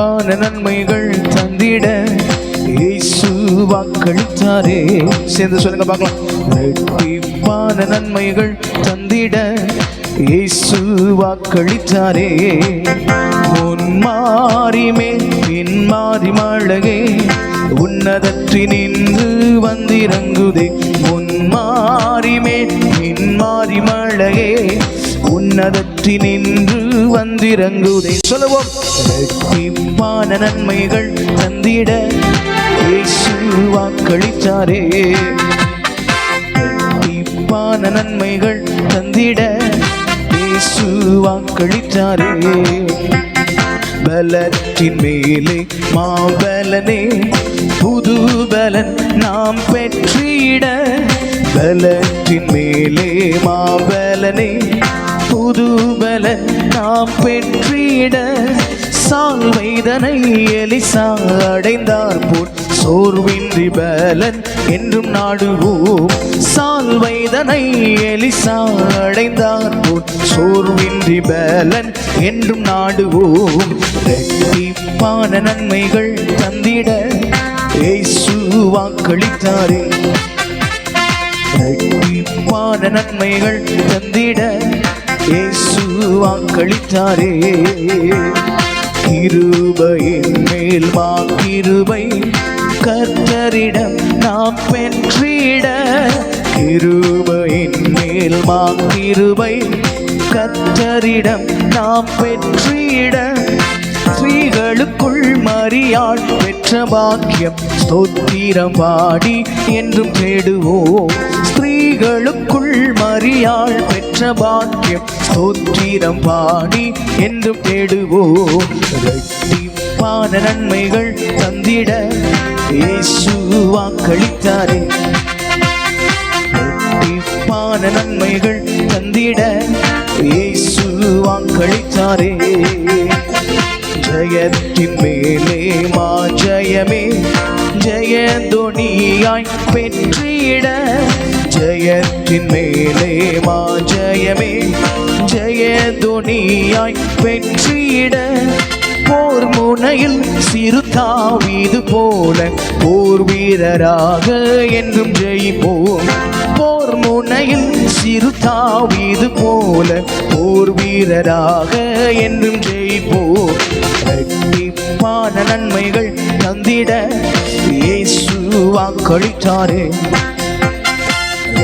இரட்டிப்பான நன்மைகள் தந்திட இயேசு வாக்களித்தாரே. சேர்ந்து சொல்லுங்க பார்க்கலாம். ரெட்டிப்பான நன்மைகள் தந்திட இயேசு வாக்களித்தாரே. முன் மாறி மேல் பின் மாறி மழகே உன்னதற்றி நின்று வந்திறங்குதே. முன் மாறி மேல் பின் மாறி மழகே உன்னதற்றி நின்று வந்திறங்குதே. சொல்லுவோம். இரட்டிப்பான நன்மைகள் தந்திட இயேசு வாக்களித்தாரே. இரட்டிப்பான நன்மைகள் தந்திட இயேசு வாக்களித்தாரே. பலத்தின் மேலே மாபலனே புது பலன் நாம் பெற்றிட. பலத்தின் மேலே மாபலனே புதுபல நாம் பெற்றிட சால்வைதனை எலிசா அடைந்தார் போல். சோர்வின்றி பலன் என்றும் நாடுவோம். சால்வைதனை எலிசா அடைந்தார் போல். சோர்வின்றி பலன் என்றும் நாடுவோம். ரெட்டிப்பான நன்மைகள் தந்திட ஏசு வாக்களித்தாரே. ரெட்டிப்பான நன்மைகள் தந்திட வாக்களித்தாரே கிருபையின் மேல் மா கர்த்தரிடம் நாம் பெற்றிட கிருபையின் மேல் மா கர்த்தரிடம் நாம் பெற்றிட ஸ்ரீகளுக்குள் மரியாள் பெற்ற பாக்கியம் ஸ்தோத்திரம் பாடி என்றும் தேடுவோம். ஸ்திரீகளுக்குள் மரியாள் பெற்ற பாக்கியம். ஸ்தோத்திரம் பாடி என்றும் தேடுவோம். இரட்டிப்பான நன்மைகள் தந்திட இயேசு வாக்களித்தாரே. இரட்டிப்பான நன்மைகள் தந்திட இயேசு வாக்களித்தாரே. ஜெயத்தின் மேலே மா ஜயமே. ஜெயதொனியாய் பெற்றிட ஜெயத்தின் மேலே மா ஜெயமே. ஜெயதொனியாய் வெற்றியிட போர் முனையில் சிறுதாவீது போல போர் வீரராக என்றும் ஜெயிப்போம். போர் முனையில் சிறுதாவீது போல போர் வீரராக என்றும் ஜெயிப்போம். கண்டிப்பான நன்மைகள் தந்திட இயேசு வாக்களித்தாரே.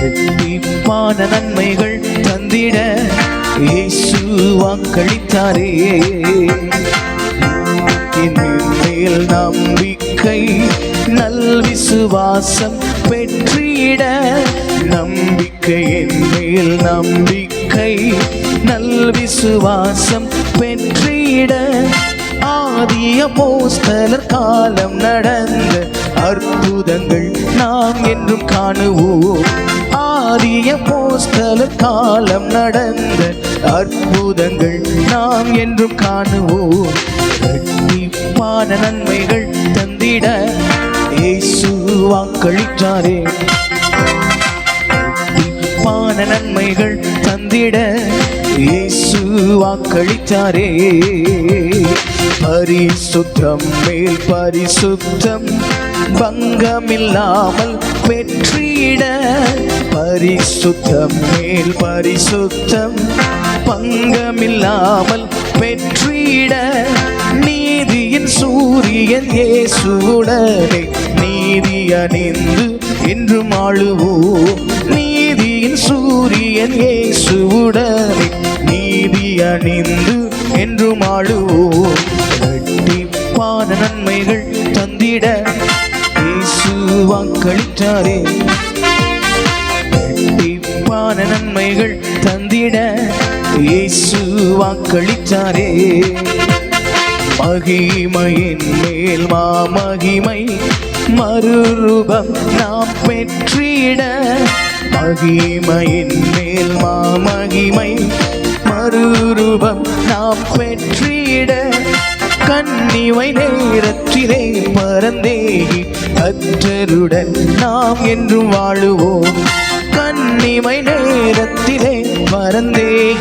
இரட்டிப்பான நன்மைகள் தந்திட இயேசு வாக்களித்தாரே. மேல் நம்பிக்கை நல் விசுவாசம் பெற்றிட நம்பிக்கையின் மேல் நம்பிக்கை நல் விசுவாசம் பெற்றிட. ஆதிய போஸ்தலர் காலம் நடந்த அற்புதங்கள் நாம் என்றும் காணுவோம். ஆரிய போஸ்தல காலம் நடந்த அற்புதங்கள் நாம் என்றும் காணுவோம். கண்டிப்பான நன்மைகள் தந்திட இயேசு வாக்களித்தாரே. கண்டிப்பான நன்மைகள் தந்திட இயேசு வாக்களித்தாரே. பரிசுத்தம் மேல் பரிசுத்தம். பங்கமில்லாமல் பெற்றிட பரிசுத்தம் மேல் பரிசுத்தம். பங்கமில்லாமல் பெற்றிட நீதியின் சூரியன் இயேசுடனே நீதி அணிந்து என்றும் ஆளுவோம். நீதியின் சூரியன் இயேசுடனே நீதி அணிந்து என்றும் ஆளுவோம். இரட்டிப்பான நன்மைகள் தந்திட வாக்களித்தாரே. இரட்டிப்பான நன்மைகள் தந்திட இயேசு வாக்களித்தாரே. மகிமையின் மேல் மாமகிமை மறுரூபம் நாம் பெற்றிட. மகிமையின் மேல் மாமகிமை மறுரூபம் நாம் பெற்றிட. கண்ணிவை நேரத்திலே மறந்தே. கற்றருடன் நாம் என்றும் வாழுவோம். கண்ணிமை நேரத்திலே மறந்தே.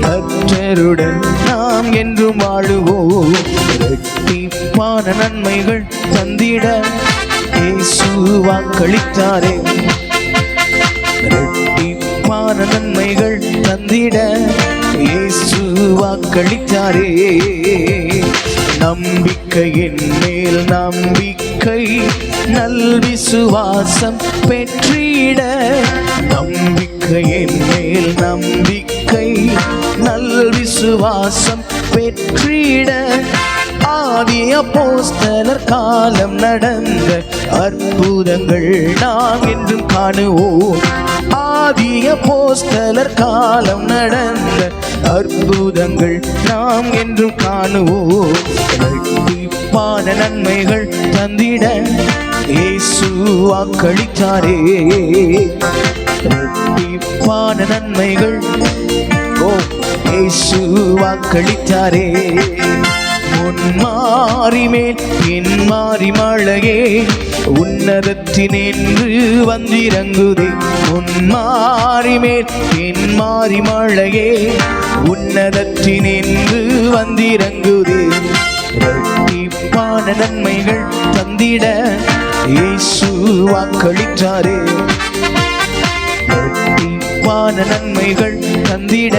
கற்றருடன் நாம் என்றும் வாழுவோம். இரட்டிப்பான நன்மைகள் தந்திட இயேசு வாக்களித்தாரே. இரட்டிப்பான நன்மைகள் தந்திட இயேசு வாக்களித்தாரே. நம்பிக்கையின் மேல் நம்பிக்கை நல் விசுவாசம் பெற்றிட. நம்பிக்கையின் மேல் நம்பிக்கை நல் விசுவாசம் பெற்றிட. ஆவிய போஸ்தலர் காலம் நடந்த அற்புதங்கள் நாம் என்றும் காணுவோம். ஆதிய போஸ்தலர் காலம் நடந்த அற்புதங்கள் நாம் என்றும் காணுவோம். இரட்டிப்பான நன்மைகள் தந்திட இயேசு வாக்களித்தாரே. இரட்டிப்பான நன்மைகள் ஓ இயேசு வாக்களித்தாரே. முன்மாறி மேல் பின் மாறி மழையே உன்னதத்தினின்று வந்திறங்குதே. முன்மாறி மேல் பின் மாறி மழையே உன்னதற்றி நின்று வந்திறங்குதே. இரட்டிப்பான நன்மைகள் தந்திட இயேசு வாக்களித்தாரே. இரட்டிப்பான நன்மைகள் தந்திட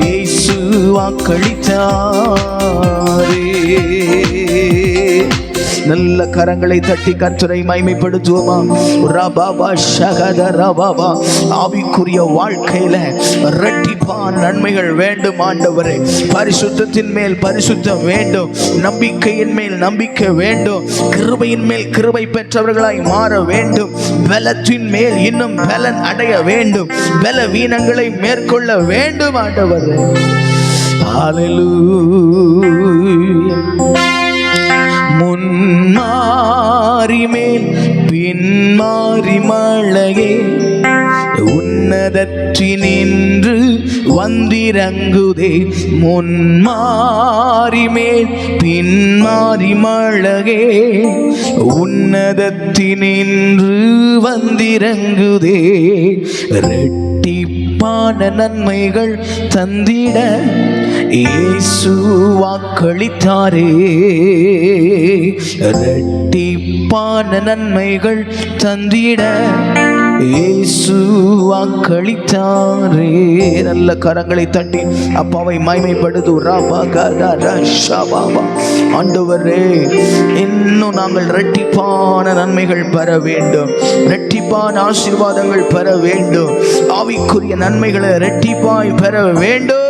இயேசு வாக்களித்தாரே. நல்ல கரங்களை தட்டி கற்றரை மைமைப்படுத்துவோமா ரபாபா ஷகத ரபாபா ஆவிக்குரிய வாழ்க்கையில ரெட்டிப்பான் நன்மைகள் வேண்டும் ஆண்டவரே. பரிசுத்தத்தின் மேல் பரிசுத்தம் வேண்டும் நம்பிக்கையின் மேல் நம்பிக்கை வேண்டும் கிருபையின் மேல் கிருபை பெற்றவர்களாய் மாற வேண்டும் பலத்தின் மேல் இன்னும் பலன் அடைய வேண்டும் பல வீனங்களை மேற்கொள்ள வேண்டும் ஆண்டவரே. Hallelujah. வந்திறங்குதே முன்மாறி மேல் பின்மாறி மழகே உன்னதத்தினின்று வந்திறங்குதே. ரெட்டிப்பான நன்மைகள் தந்திட இயேசு வாக்களித்தாரே. ரெட்டிப்பான நன்மைகள் தந்திட இயேசு வாக்களித்தாரே. நல்ல கரங்களை தட்டி அப்பாவை மைமைப்படுது ராபா கதா ரஷாபாபா ஆண்டவரே இன்னும் நாங்கள் ரெட்டிப்பான நன்மைகள் பெற வேண்டும். ரெட்டிப்பான ஆசீர்வாதங்கள் பெற வேண்டும். ஆவிக்குரிய நன்மைகளை ரெட்டிப்பாய் பெற வேண்டும்.